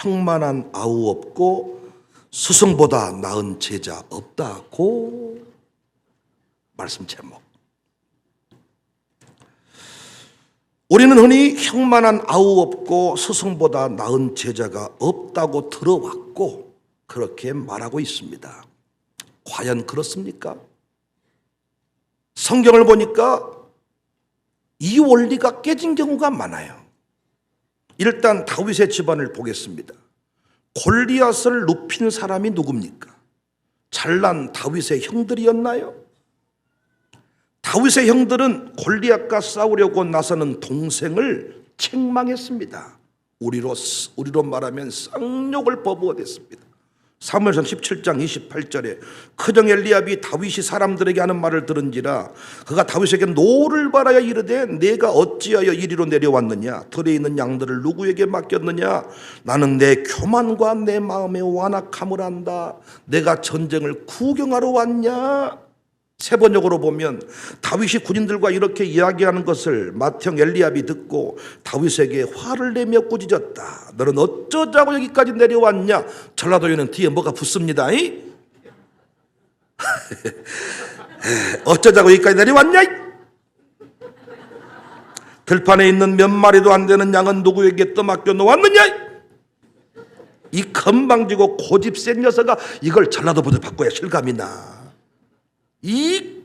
형만한 아우 없고 스승보다 나은 제자 없다고 말씀 제목. 우리는 흔히 형만한 아우 없고 스승보다 나은 제자가 없다고 들어왔고 그렇게 말하고 있습니다. 과연 그렇습니까? 성경을 보니까 이 원리가 깨진 경우가 많아요. 일단 다윗의 집안을 보겠습니다. 골리앗을 눕힌 사람이 누굽니까? 잘난 다윗의 형들이었나요? 다윗의 형들은 골리앗과 싸우려고 나서는 동생을 책망했습니다. 우리로 우리로 말하면 쌍욕을 퍼부어댔습니다. 사무엘상 17장 28절에 크정 엘리압이 다윗이 사람들에게 하는 말을 들은지라 그가 다윗에게 노를 바라야 이르되 내가 어찌하여 이리로 내려왔느냐? 들에 있는 양들을 누구에게 맡겼느냐? 나는 내 교만과 내 마음의 완악함을 안다. 내가 전쟁을 구경하러 왔냐 세 번역으로 보면 다윗이 군인들과 이렇게 이야기하는 것을 맏형 엘리압이 듣고 다윗에게 화를 내며 꾸짖었다. 너는 어쩌자고 여기까지 내려왔냐? 전라도에는 뒤에 뭐가 붙습니다. 이? 어쩌자고 여기까지 내려왔냐? 이? 들판에 있는 몇 마리도 안 되는 양은 누구에게 떠맡겨 놓았느냐? 이 건방지고 고집 센 녀석아 이걸 전라도보다 바꿔야 실감이 나. 이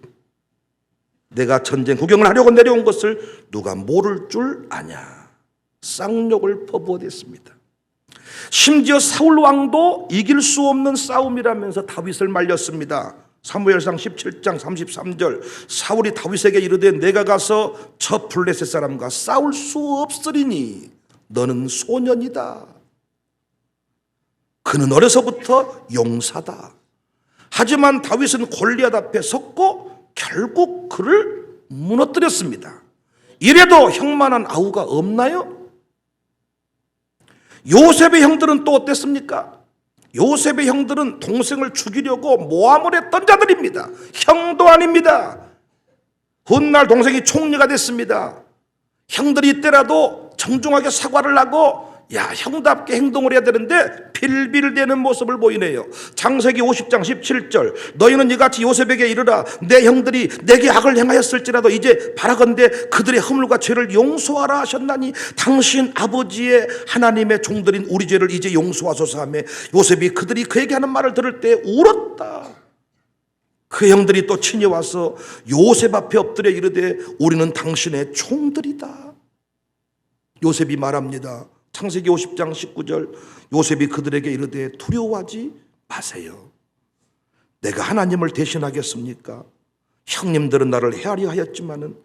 내가 전쟁 구경을 하려고 내려온 것을 누가 모를 줄 아냐. 쌍욕을 퍼부어댔습니다. 심지어 사울 왕도 이길 수 없는 싸움이라면서 다윗을 말렸습니다. 사무엘상 17장 33절 사울이 다윗에게 이르되 내가 가서 저 블레셋 사람과 싸울 수 없으리니 너는 소년이다. 그는 어려서부터 용사다. 하지만 다윗은 골리앗 앞에 섰고 결국 그를 무너뜨렸습니다. 이래도 형만한 아우가 없나요? 요셉의 형들은 또 어땠습니까? 요셉의 형들은 동생을 죽이려고 모함을 했던 자들입니다. 형도 아닙니다. 훗날 동생이 총리가 됐습니다. 형들이 이때라도 정중하게 사과를 하고 야 형답게 행동을 해야 되는데 빌빌대는 모습을 보이네요. 장세기 50장 17절 너희는 이같이 요셉에게 이르라 내 형들이 내게 악을 행하였을지라도 이제 바라건대 그들의 허물과 죄를 용서하라 하셨나니 당신 아버지의 하나님의 종들인 우리 죄를 이제 용서하소서 하며 요셉이 그들이 그에게 하는 말을 들을 때 울었다. 그 형들이 또 친히 와서 요셉 앞에 엎드려 이르되 우리는 당신의 종들이다. 요셉이 말합니다. 창세기 50장 19절 요셉이 그들에게 이르되 두려워하지 마세요. 내가 하나님을 대신하겠습니까? 형님들은 나를 헤아려 하였지만은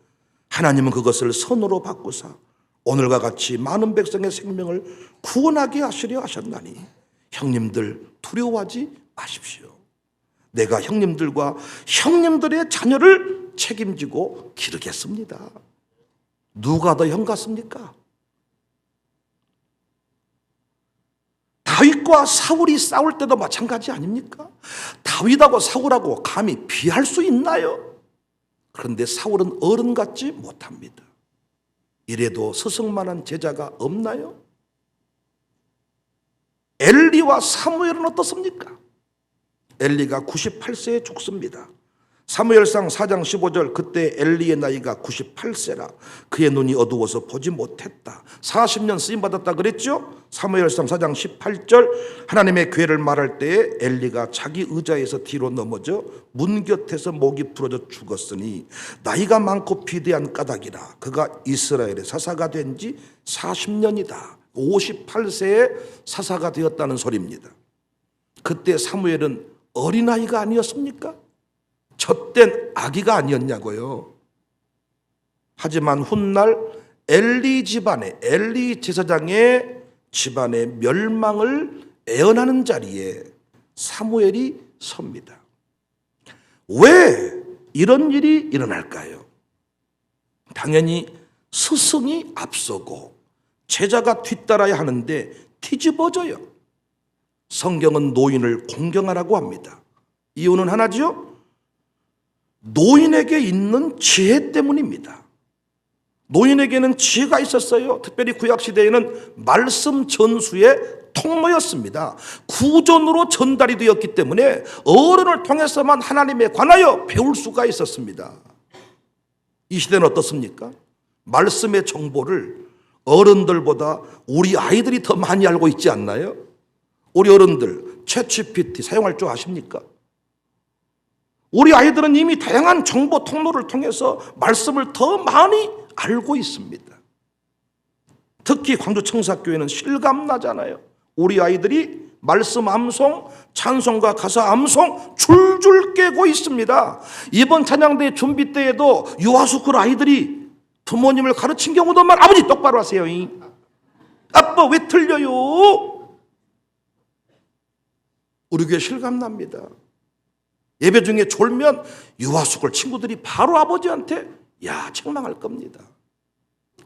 하나님은 그것을 선으로 바꾸사 오늘과 같이 많은 백성의 생명을 구원하게 하시려 하셨나니 형님들 두려워하지 마십시오. 내가 형님들과 형님들의 자녀를 책임지고 기르겠습니다. 누가 더 형 같습니까? 다윗과 사울이 싸울 때도 마찬가지 아닙니까? 다윗하고 사울하고 감히 비할 수 있나요? 그런데 사울은 어른 같지 못합니다. 이래도 스승만한 제자가 없나요? 엘리와 사무엘은 어떻습니까? 엘리가 98세에 죽습니다. 사무엘상 4장 15절 그때 엘리의 나이가 98세라 그의 눈이 어두워서 보지 못했다. 40년 쓰임 받았다 그랬죠? 사무엘상 4장 18절 하나님의 괴를 말할 때에 엘리가 자기 의자에서 뒤로 넘어져 문 곁에서 목이 부러져 죽었으니 나이가 많고 비대한 까닭이라 그가 이스라엘의 사사가 된 지 40년이다. 58세에 사사가 되었다는 소리입니다. 그때 사무엘은 어린아이가 아니었습니까? 젖된 아기가 아니었냐고요. 하지만 훗날 엘리 집안의 엘리 제사장의 집안의 멸망을 애언하는 자리에 사무엘이 섭니다. 왜 이런 일이 일어날까요? 당연히 스승이 앞서고 제자가 뒤따라야 하는데 뒤집어져요. 성경은 노인을 공경하라고 합니다. 이유는 하나죠? 노인에게 있는 지혜 때문입니다. 노인에게는 지혜가 있었어요. 특별히 구약 시대에는 말씀 전수의 통로였습니다. 구전으로 전달이 되었기 때문에 어른을 통해서만 하나님에 관하여 배울 수가 있었습니다. 이 시대는 어떻습니까? 말씀의 정보를 어른들보다 우리 아이들이 더 많이 알고 있지 않나요? 우리 어른들 챗GPT 사용할 줄 아십니까? 우리 아이들은 이미 다양한 정보 통로를 통해서 말씀을 더 많이 알고 있습니다. 특히 광주 청사교회는 실감 나잖아요. 우리 아이들이 말씀 암송, 찬송과 가사 암송 줄줄 깨고 있습니다. 이번 찬양대 준비 때에도 유아스쿨 아이들이 부모님을 가르친 경우도 많. 아버지 똑바로 하세요. 이. 아빠 왜 틀려요? 우리 교회 실감 납니다. 예배 중에 졸면 유아숙을 친구들이 바로 아버지한테 야 책망할 겁니다.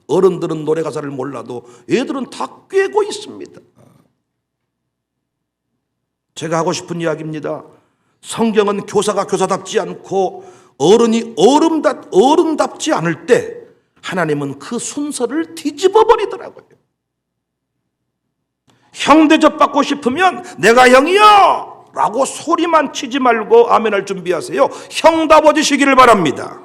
어른들은 노래 가사를 몰라도 애들은 다 꿰고 있습니다. 제가 하고 싶은 이야기입니다. 성경은 교사가 교사답지 않고 어른이 어른답, 어른답지 않을 때 하나님은 그 순서를 뒤집어 버리더라고요. 형 대접받고 싶으면 내가 형이야! 라고 소리만 치지 말고 아멘할 준비하세요. 형답아지시기를 바랍니다.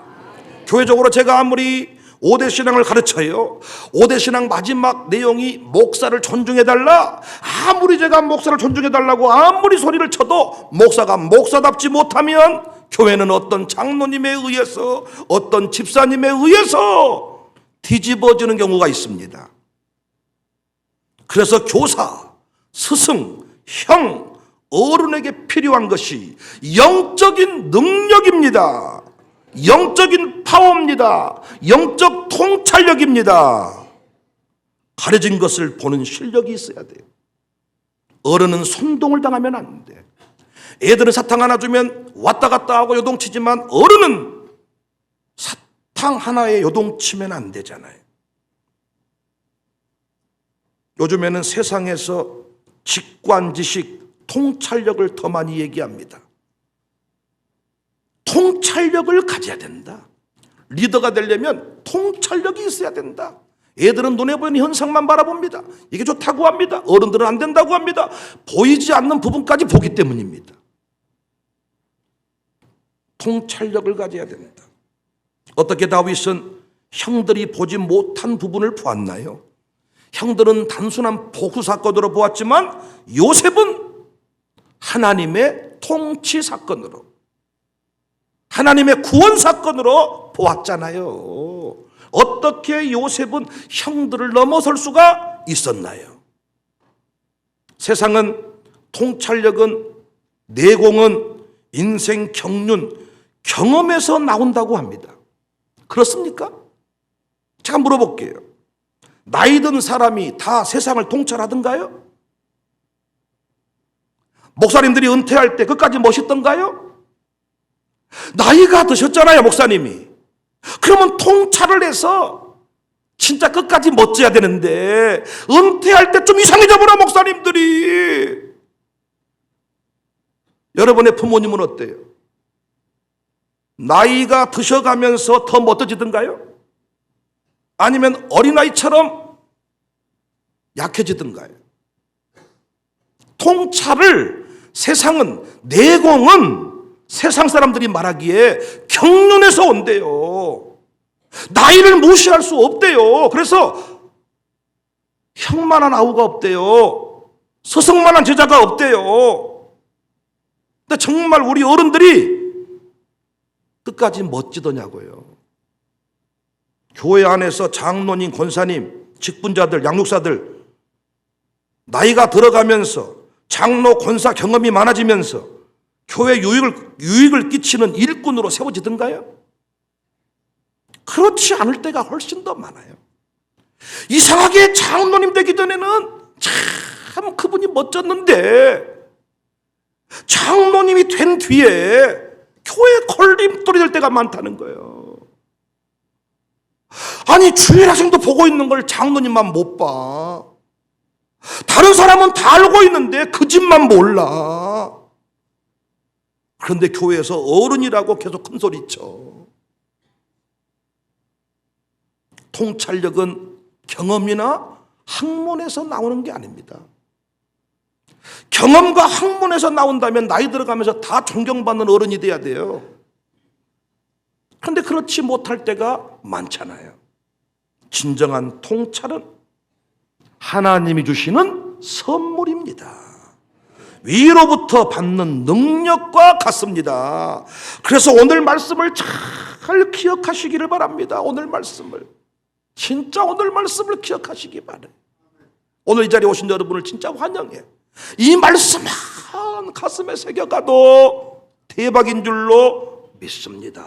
교회적으로 제가 아무리 5대 신앙을 가르쳐요. 5대 신앙 마지막 내용이 목사를 존중해달라. 아무리 제가 목사를 존중해달라고 아무리 소리를 쳐도 목사가 목사답지 못하면 교회는 어떤 장로님에 의해서 어떤 집사님에 의해서 뒤집어지는 경우가 있습니다. 그래서 교사, 스승, 형, 어른에게 필요한 것이 영적인 능력입니다. 영적인 파워입니다. 영적 통찰력입니다. 가려진 것을 보는 실력이 있어야 돼요. 어른은 선동을 당하면 안 돼. 애들은 사탕 하나 주면 왔다 갔다 하고 요동치지만 어른은 사탕 하나에 요동치면 안 되잖아요. 요즘에는 세상에서 직관 지식, 통찰력을 더 많이 얘기합니다. 통찰력을 가져야 된다. 리더가 되려면 통찰력이 있어야 된다. 애들은 눈에 보이는 현상만 바라봅니다. 이게 좋다고 합니다. 어른들은 안 된다고 합니다. 보이지 않는 부분까지 보기 때문입니다. 통찰력을 가져야 된다. 어떻게 다윗은 형들이 보지 못한 부분을 보았나요? 형들은 단순한 복수 사건으로 보았지만 요셉은 하나님의 통치 사건으로 하나님의 구원 사건으로 보았잖아요. 어떻게 요셉은 형들을 넘어설 수가 있었나요? 세상은 통찰력은 내공은 인생 경륜 경험에서 나온다고 합니다. 그렇습니까? 제가 물어볼게요. 나이 든 사람이 다 세상을 통찰하던가요? 목사님들이 은퇴할 때 끝까지 멋있던가요? 나이가 드셨잖아요, 목사님이. 그러면 통찰을 해서 진짜 끝까지 멋져야 되는데 은퇴할 때 좀 이상해져 버려 목사님들이. 여러분의 부모님은 어때요? 나이가 드셔가면서 더 멋져지던가요? 아니면 어린아이처럼 약해지던가요? 통찰을 세상은 내공은 세상 사람들이 말하기에 경륜에서 온대요. 나이를 무시할 수 없대요. 그래서 형만한 아우가 없대요. 스승만한 제자가 없대요. 근데 정말 우리 어른들이 끝까지 멋지더냐고요. 교회 안에서 장로님, 권사님, 직분자들, 양육사들 나이가 들어가면서 장로, 권사 경험이 많아지면서 교회 유익을, 유익을 끼치는 일꾼으로 세워지던가요? 그렇지 않을 때가 훨씬 더 많아요. 이상하게 장로님 되기 전에는 참 그분이 멋졌는데 장로님이 된 뒤에 교회 걸림돌이 될 때가 많다는 거예요. 아니 주일 학생도 보고 있는 걸 장로님만 못 봐. 다른 사람은 다 알고 있는데 그 집만 몰라. 그런데 교회에서 어른이라고 계속 큰 소리 쳐. 통찰력은 경험이나 학문에서 나오는 게 아닙니다. 경험과 학문에서 나온다면 나이 들어가면서 다 존경받는 어른이 돼야 돼요. 그런데 그렇지 못할 때가 많잖아요. 진정한 통찰은 하나님이 주시는 선물입니다. 위로부터 받는 능력과 같습니다. 그래서 오늘 말씀을 잘 기억하시기를 바랍니다. 오늘 말씀을. 진짜 오늘 말씀을 기억하시기 바래요. 오늘 이 자리에 오신 여러분을 진짜 환영해. 이 말씀만 가슴에 새겨가도 대박인 줄로 믿습니다.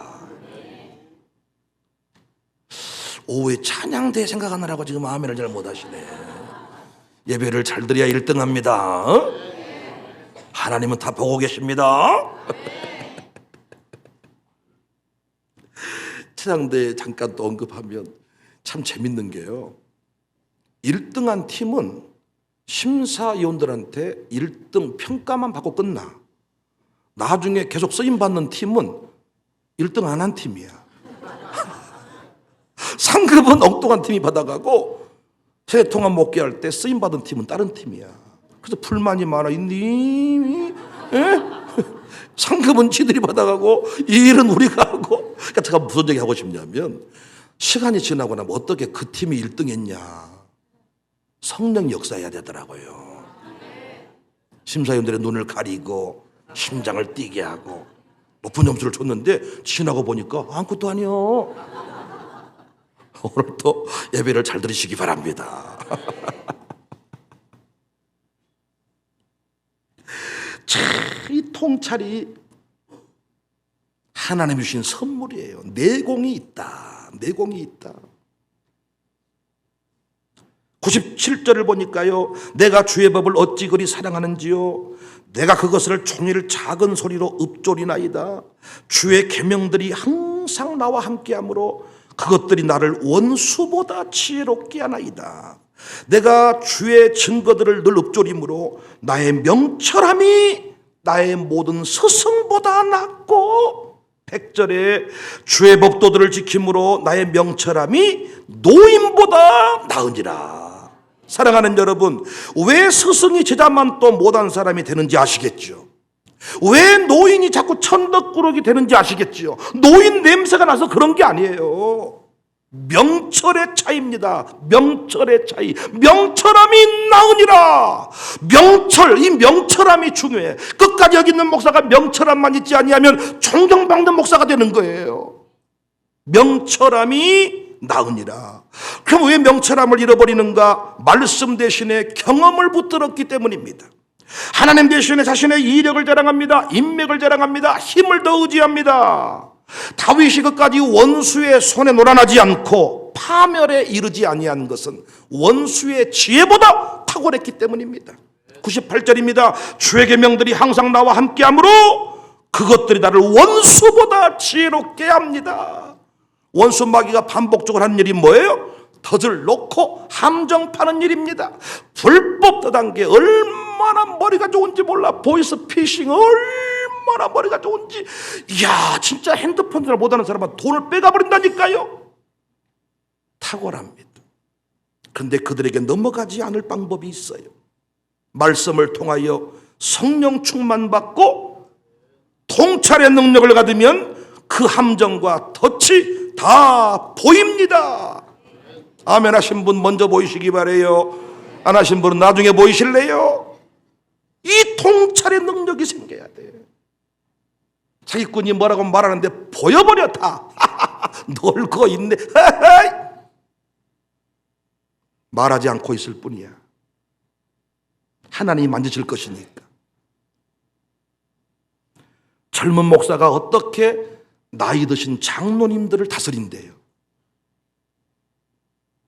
오후에 찬양대 생각하느라고 지금 아멘을 잘 못하시네. 예배를 잘 드려야 1등합니다. 어? 하나님은 다 보고 계십니다. 찬양대 잠깐 또 언급하면 참 재밌는 게요. 1등한 팀은 심사위원들한테 1등 평가만 받고 끝나. 나중에 계속 쓰임 받는 팀은 1등 안 한 팀이야. 상급은 엉뚱한 팀이 받아가고 세 통합 먹게 할 때 쓰임 받은 팀은 다른 팀이야. 그래서 불만이 많아. 이 상급은 지들이 받아가고 이 일은 우리가 하고. 그러니까 제가 무슨 얘기 하고 싶냐면 시간이 지나고 나면 어떻게 그 팀이 1등 했냐. 성령 역사해야 되더라고요. 심사위원들의 눈을 가리고 심장을 뛰게 하고 높은 점수를 줬는데 지나고 보니까 아무것도 아니요. 오늘 또 예배를 잘 들으시기 바랍니다. 참, 이 통찰이 하나님이 주신 선물이에요. 내공이 있다. 내공이 있다. 97절을 보니까요. 내가 주의 법을 어찌 그리 사랑하는지요. 내가 그것을 종일 작은 소리로 읊조리나이다. 주의 계명들이 항상 나와 함께하므로 그것들이 나를 원수보다 지혜롭게 하나이다. 내가 주의 증거들을 늘 읊조림으로 나의 명철함이 나의 모든 스승보다 낫고 백절에 주의 법도들을 지킴으로 나의 명철함이 노인보다 나으니라. 사랑하는 여러분, 왜 스승이 제자만 또 못한 사람이 되는지 아시겠죠? 왜 노인이 자꾸 천덕꾸러기 되는지 아시겠지요? 노인 냄새가 나서 그런 게 아니에요. 명철의 차이입니다. 명철의 차이. 명철함이 나으니라. 명철, 이 명철함이 중요해. 끝까지 여기 있는 목사가 명철함만 있지 아니하면 존경받는 목사가 되는 거예요. 명철함이 나으니라. 그럼 왜 명철함을 잃어버리는가? 말씀 대신에 경험을 붙들었기 때문입니다. 하나님 대신에 자신의 이력을 자랑합니다. 인맥을 자랑합니다. 힘을 더 의지합니다. 다윗이 끝까지 원수의 손에 놀아나지 않고 파멸에 이르지 아니한 것은 원수의 지혜보다 탁월했기 때문입니다. 98절입니다. 주의 계명들이 항상 나와 함께하므로 그것들이 나를 원수보다 지혜롭게 합니다. 원수 마귀가 반복적으로 하는 일이 뭐예요? 덫을 놓고 함정 파는 일입니다. 불법 떠단계 얼마나 머리가 좋은지 몰라. 보이스 피싱 얼마나 머리가 좋은지. 이야, 진짜 핸드폰을 못하는 사람은 돈을 빼가버린다니까요. 탁월합니다. 근데 그들에게 넘어가지 않을 방법이 있어요. 말씀을 통하여 성령 충만 받고 통찰의 능력을 가지면 그 함정과 덫이 다 보입니다. 아멘 하신 분 먼저 보이시기 바래요. 안 하신 분은 나중에 보이실래요? 이 통찰의 능력이 생겨야 돼. 사기꾼이 뭐라고 말하는데 보여버려 다. 놀고 있네. 말하지 않고 있을 뿐이야. 하나님이 만지실 것이니까. 젊은 목사가 어떻게 나이 드신 장로님들을 다스린대요.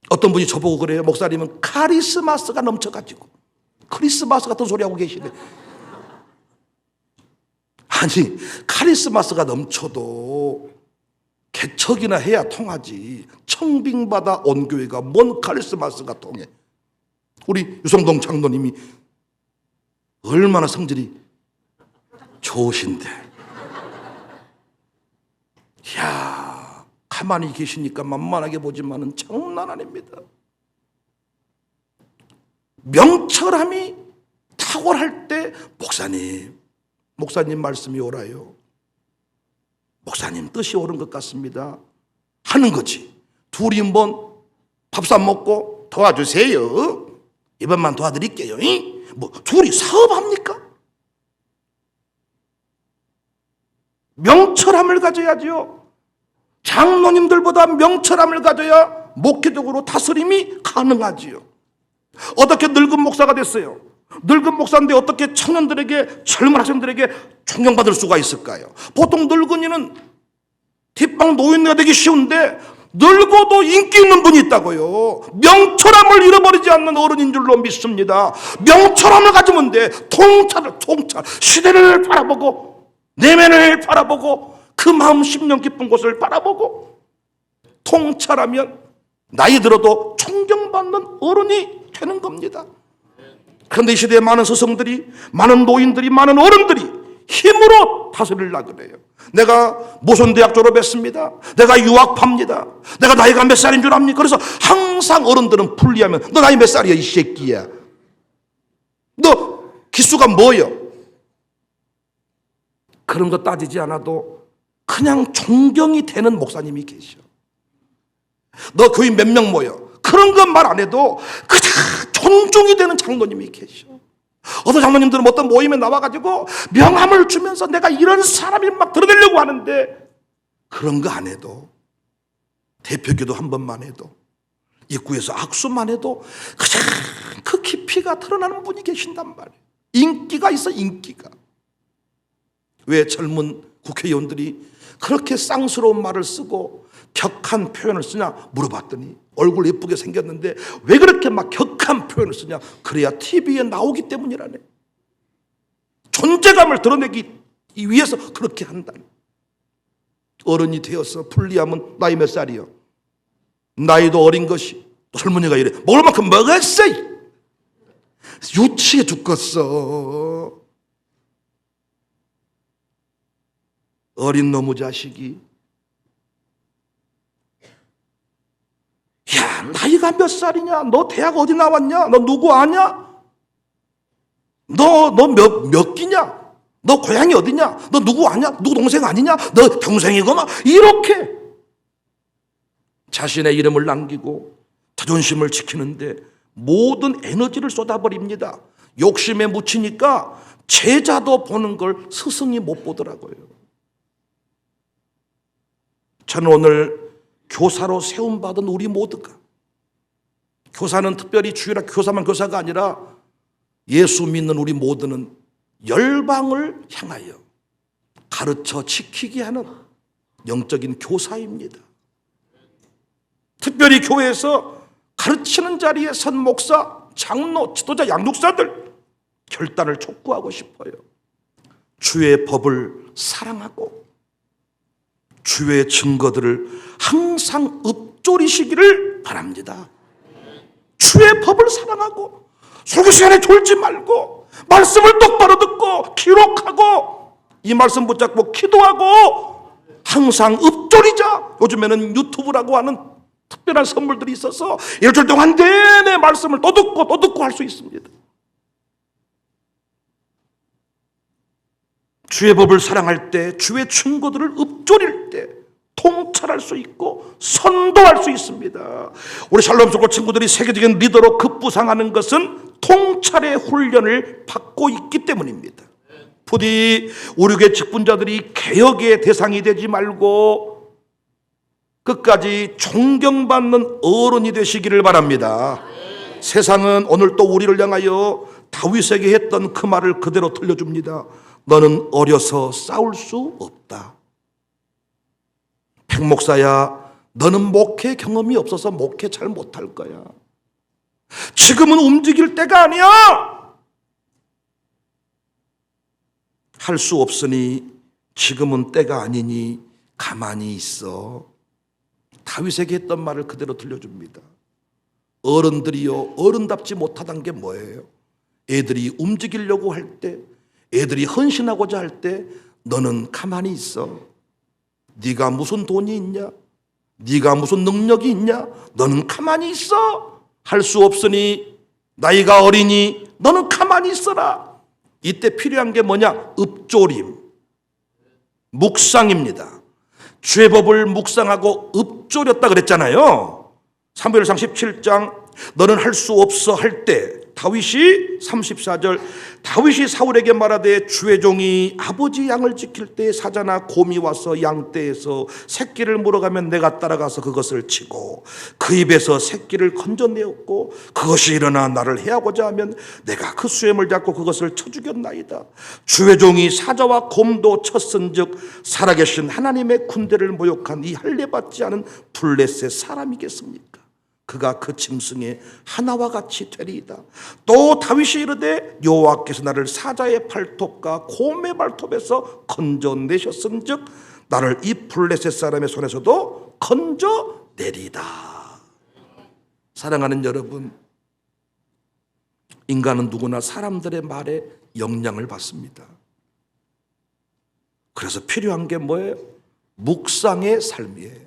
어떤 분이 저보고 그래요. 목사님은 카리스마스가 넘쳐가지고 크리스마스 같은 소리 하고 계시네. 아니 카리스마스가 넘쳐도 개척이나 해야 통하지. 청빙받아 온 교회가 뭔 카리스마스가 통해. 우리 유성동 장로님이 얼마나 성질이 좋으신데. 이야, 가만히 계시니까 만만하게 보지만은 장난 아닙니다. 명철함이 탁월할 때 목사님, 목사님 말씀이 옳아요. 목사님 뜻이 옳은 것 같습니다. 하는 거지. 둘이 한번 밥상 먹고 도와주세요. 이번만 도와드릴게요. 이? 뭐 둘이 사업합니까? 명철함을 가져야지요. 장로님들보다 명철함을 가져야 목회적으로 다스림이 가능하지요. 어떻게 늙은 목사가 됐어요? 늙은 목사인데 어떻게 청년들에게 젊은 학생들에게 존경받을 수가 있을까요? 보통 늙은이는 뒷방 노인네가 되기 쉬운데 늙어도 인기 있는 분이 있다고요. 명철함을 잃어버리지 않는 어른인 줄로 믿습니다. 명철함을 가지면 돼. 통찰을 통찰. 시대를 바라보고 내면을 바라보고 그 마음 심령 깊은 곳을 바라보고 통찰하면 나이 들어도 존경받는 어른이 되는 겁니다. 그런데 이 시대에 많은 스승들이, 많은 노인들이, 많은 어른들이 힘으로 다스리려 그래요. 내가 무슨 대학 졸업했습니다. 내가 유학파입니다. 내가 나이가 몇 살인 줄 압니까? 그래서 항상 어른들은 풀리하면 너 나이 몇 살이야 이 새끼야. 너 기수가 뭐요? 그런 거 따지지 않아도 그냥 존경이 되는 목사님이 계셔. 너 교인 몇명 모여? 그런 건 말 안 해도 그냥 존중이 되는 장로님이 계셔. 어떤 장로님들은 어떤 모임에 나와가지고 명함을 주면서 내가 이런 사람이 막 드러내려고 하는데 그런 거 안 해도 대표기도 한 번만 해도 입구에서 악수만 해도 그냥 그 깊이가 드러나는 분이 계신단 말이에요. 인기가 있어 인기가. 왜 젊은 국회의원들이 그렇게 쌍스러운 말을 쓰고 격한 표현을 쓰냐 물어봤더니 얼굴 예쁘게 생겼는데 왜 그렇게 막 격한 표현을 쓰냐? 그래야 TV에 나오기 때문이라네. 존재감을 드러내기 위해서 그렇게 한다네. 어른이 되어서 불리하면 나이 몇 살이요? 나이도 어린 것이 또 젊은이가 이래. 먹을 만큼 먹었어! 유치해 죽겠어 어린 놈의 자식이. 야 나이가 몇 살이냐? 너 대학 어디 나왔냐? 너 누구 아냐? 너 너 몇몇 기냐? 너 고향이 어디냐? 너 누구 아냐? 누구 동생 아니냐? 너 동생이거나 이렇게 자신의 이름을 남기고 자존심을 지키는데 모든 에너지를 쏟아버립니다. 욕심에 묻히니까 제자도 보는 걸 스승이 못 보더라고요 저는 오늘 교사로 세움받은 우리 모두가 교사는 특별히 주일학 교사만 교사가 아니라 예수 믿는 우리 모두는 열방을 향하여 가르쳐 지키게 하는 영적인 교사입니다. 특별히 교회에서 가르치는 자리에 선 목사, 장로, 지도자, 양육사들 결단을 촉구하고 싶어요. 주의 법을 사랑하고 주의 증거들을 항상 읊조리시기를 바랍니다. 주의 법을 사랑하고 설교 시간에 졸지 말고 말씀을 똑바로 듣고 기록하고 이 말씀 붙잡고 기도하고 항상 읊조리자. 요즘에는 유튜브라고 하는 특별한 선물들이 있어서 일주일 동안 내내 말씀을 또 듣고 또 듣고 할 수 있습니다. 주의 법을 사랑할 때, 주의 증거들을 읊조릴 때, 통찰할 수 있고 선도할 수 있습니다. 우리 샬롬 속고 친구들이 세계적인 리더로 급부상하는 것은 통찰의 훈련을 받고 있기 때문입니다. 부디 우리 교회 직분자들이 개혁의 대상이 되지 말고 끝까지 존경받는 어른이 되시기를 바랍니다. 세상은 오늘 또 우리를 향하여 다윗에게 했던 그 말을 그대로 들려줍니다. 너는 어려서 싸울 수 없다. 백목사야, 너는 목회 경험이 없어서 목회 잘 못할 거야. 지금은 움직일 때가 아니야. 할 수 없으니 지금은 때가 아니니 가만히 있어. 다윗에게 했던 말을 그대로 들려줍니다. 어른들이요, 어른답지 못하단 게 뭐예요? 애들이 움직이려고 할 때, 애들이 헌신하고자 할 때, 너는 가만히 있어. 네가 무슨 돈이 있냐? 네가 무슨 능력이 있냐? 너는 가만히 있어. 할 수 없으니 나이가 어리니 너는 가만히 있어라. 이때 필요한 게 뭐냐? 읍조림. 묵상입니다. 죄법을 묵상하고 읍조렸다 그랬잖아요. 3무엘상 17장 너는 할 수 없어 할 때 다윗이 34절 다윗이 사울에게 말하되 주의 종이 아버지 양을 지킬 때 사자나 곰이 와서 양떼에서 새끼를 물어가면 내가 따라가서 그것을 치고 그 입에서 새끼를 건져내었고 그것이 일어나 나를 해하고자 하면 내가 그 수염을 잡고 그것을 쳐 죽였나이다 주의 종이 사자와 곰도 쳤은즉 살아계신 하나님의 군대를 모욕한 이 할례받지 않은 블레셋 사람이겠습니까? 그가 그 짐승의 하나와 같이 되리이다. 또 다윗이 이르되 여호와께서 나를 사자의 발톱과 곰의 발톱에서 건져내셨은즉 나를 이 블레셋 사람의 손에서도 건져내리다. 사랑하는 여러분, 인간은 누구나 사람들의 말에 영향을 받습니다. 그래서 필요한 게 뭐예요? 묵상의 삶이에요.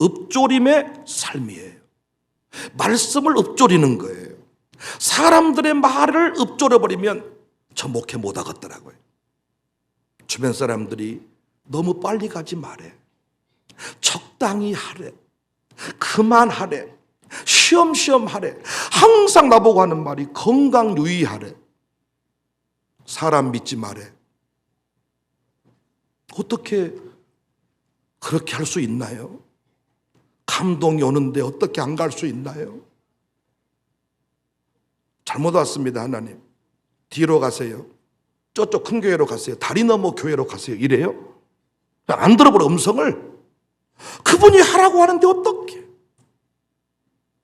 읍조림의 삶이에요. 말씀을 읊조리는 거예요. 사람들의 말을 읊조려버리면 저 목회 못 하겠더라고요. 주변 사람들이 너무 빨리 가지 말해. 적당히 하래. 그만하래. 쉬엄쉬엄 하래. 항상 나보고 하는 말이 건강 유의하래. 사람 믿지 말해. 어떻게 그렇게 할 수 있나요? 감동이 오는데 어떻게 안 갈 수 있나요? 잘못 왔습니다, 하나님. 뒤로 가세요. 저쪽 큰 교회로 가세요. 다리 넘어 교회로 가세요. 이래요? 안 들어버려, 음성을. 그분이 하라고 하는데 어떻게?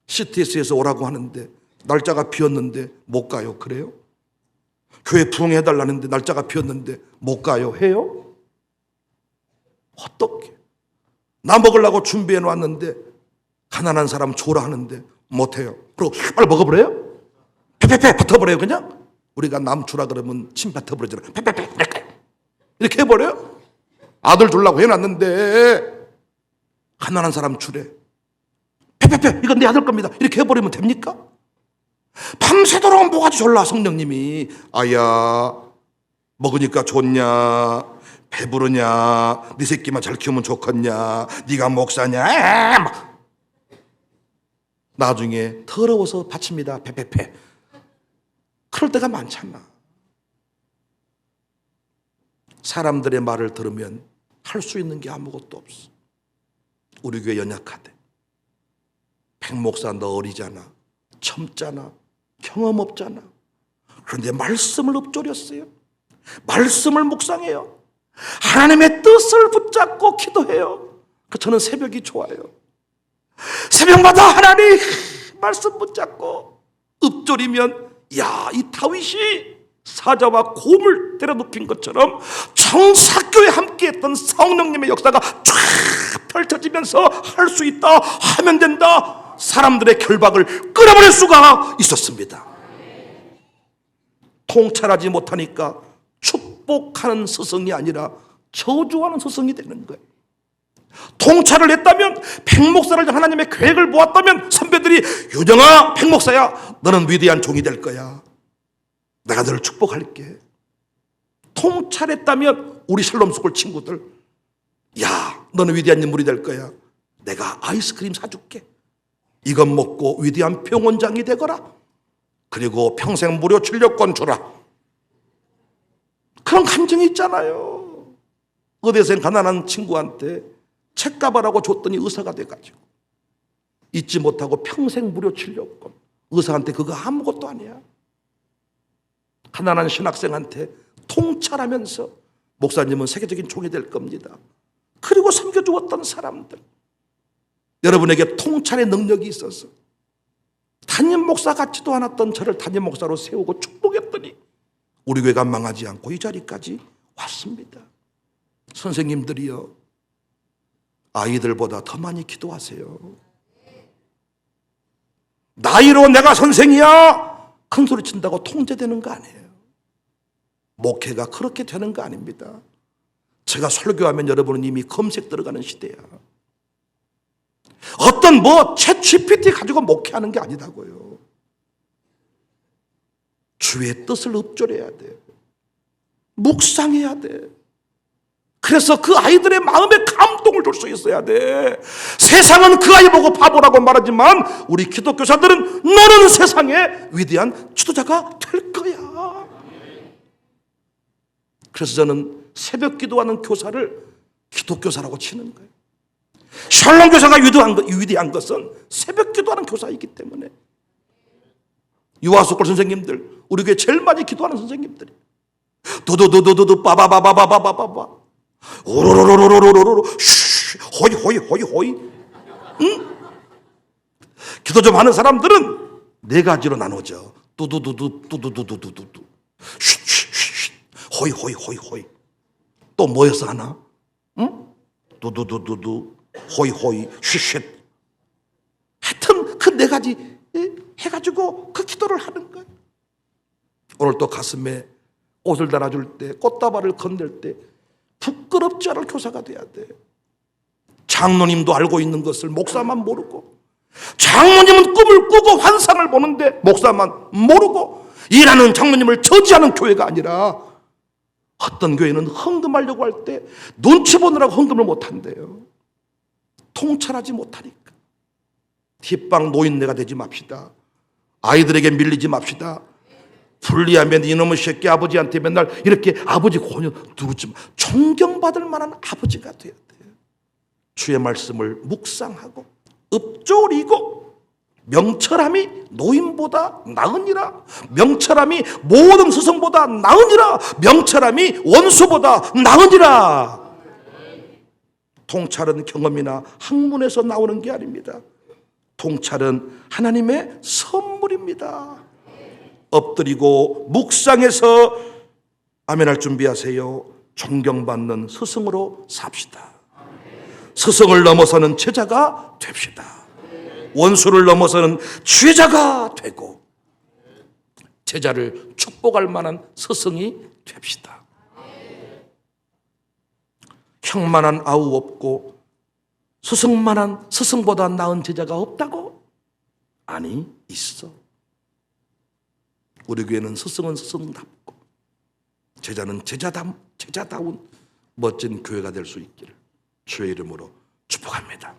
CTS에서 오라고 하는데 날짜가 비었는데 못 가요. 그래요? 교회 부흥해달라는데 날짜가 비었는데 못 가요. 해요? 어떻게? 나 먹으려고 준비해 놨는데 가난한 사람 줘라 하는데 못해요. 그리고 빨리 먹어버려요? 페페페 뱉어버려요 그냥? 우리가 남 주라 그러면 침 뱉어버리잖아. 페페페 이렇게 해버려요? 아들 주려고 해놨는데 가난한 사람 주래. 페페페 이건 내 아들 겁니다. 이렇게 해버리면 됩니까? 밤새도록 뭐가지 졸라 성령님이 아야 먹으니까 좋냐 배부르냐? 네 새끼만 잘 키우면 좋겠냐? 네가 목사냐? 나중에 더러워서 바칩니다. 페페페. 그럴 때가 많잖아. 사람들의 말을 들으면 할 수 있는 게 아무것도 없어. 우리 교회 연약하대. 백목사 너 어리잖아. 젊잖아. 경험 없잖아. 그런데 말씀을 읊조렸어요. 말씀을 묵상해요. 하나님의 뜻을 붙잡고 기도해요. 그 저는 새벽이 좋아요. 새벽마다 하나님 말씀 붙잡고 읊조리면 야, 이 다윗이 사자와 곰을 때려눕힌 것처럼 정사교에 함께했던 성령님의 역사가 쫙 펼쳐지면서 할 수 있다 하면 된다. 사람들의 결박을 끊어버릴 수가 있었습니다. 통찰하지 못하니까 축복하는 스승이 아니라 저주하는 스승이 되는 거예요. 통찰을 했다면 백목사를 하나님의 계획을 보았다면 선배들이 유정아 백목사야 너는 위대한 종이 될 거야. 내가 너를 축복할게. 통찰했다면 우리 샬롬 스쿨 친구들 야 너는 위대한 인물이 될 거야. 내가 아이스크림 사줄게. 이것 먹고 위대한 병원장이 되거라. 그리고 평생 무료 진료권 주라. 그런 감정이 있잖아요. 어디서 가난한 친구한테 책가발하고 줬더니 의사가 돼가지고 잊지 못하고 평생 무료 치료권. 의사한테 그거 아무것도 아니야. 가난한 신학생한테 통찰하면서 목사님은 세계적인 종이 될 겁니다. 그리고 섬겨주었던 사람들. 여러분에게 통찰의 능력이 있어서 담임 목사 같지도 않았던 저를 담임 목사로 세우고 축복했더니 우리 교회가 망하지 않고 이 자리까지 왔습니다. 선생님들이요. 아이들보다 더 많이 기도하세요. 나이로 내가 선생이야! 큰 소리 친다고 통제되는 거 아니에요. 목회가 그렇게 되는 거 아닙니다. 제가 설교하면 여러분은 이미 검색 들어가는 시대야. 어떤 뭐 챗 GPT 가지고 목회하는 게 아니다고요. 주의 뜻을 읊조려야 돼. 묵상해야 돼. 그래서 그 아이들의 마음에 감동을 줄 수 있어야 돼. 세상은 그 아이 보고 바보라고 말하지만 우리 기독교사들은 너는 세상의 위대한 지도자가 될 거야. 그래서 저는 새벽 기도하는 교사를 기독교사라고 치는 거예요. 샬롬 교사가 위대한 것은 새벽 기도하는 교사이기 때문에 유아속골 선생님들 우리 교회 제일 많이 기도하는 선생님들이. 도도도도도도 빠바바바바바바바. 오로로로로로로로 쉬 호이 호이 호이 호이. 응? 기도 좀 하는 사람들은 네 가지로 나누죠. 두두두두 두두두두두두 쉿쉿쉿 호이 호이 호이 호이. 또 뭐여서 하나? 응? 두두두두두. 호이 호이. 쉿쉿 하여튼 그 네 가지 예, 해가지고 그 기도를 하는 거예요 오늘 또 가슴에 옷을 달아줄 때 꽃다발을 건넬 때 부끄럽지 않을 교사가 돼야 돼. 장로님도 알고 있는 것을 목사만 모르고 장로님은 꿈을 꾸고 환상을 보는데 목사만 모르고 일하는 장로님을 저지하는 교회가 아니라 어떤 교회는 헌금하려고 할 때 눈치 보느라고 헌금을 못 한대요. 통찰하지 못하니까. 뒷방 노인네가 되지 맙시다. 아이들에게 밀리지 맙시다. 불리하면 이놈의 새끼 아버지한테 맨날 이렇게 아버지 고녀 누구지 존경받을 만한 아버지가 돼야 돼요. 주의 말씀을 묵상하고 읊조리고 명철함이 노인보다 나으니라 명철함이 모든 스승보다 나으니라 명철함이 원수보다 나으니라 통찰은 경험이나 학문에서 나오는 게 아닙니다. 통찰은 하나님의 선물입니다. 엎드리고 묵상해서 아멘할 준비하세요. 존경받는 스승으로 삽시다. 스승을 넘어서는 제자가 됩시다. 원수를 넘어서는 죄자가 되고 제자를 축복할 만한 스승이 됩시다. 형만한 아우 없고 스승만한 스승보다 나은 제자가 없다고? 아니 있어. 우리 교회는 스승은 스승답고 제자는 제자담 제자다운 멋진 교회가 될 수 있기를 주의 이름으로 축복합니다.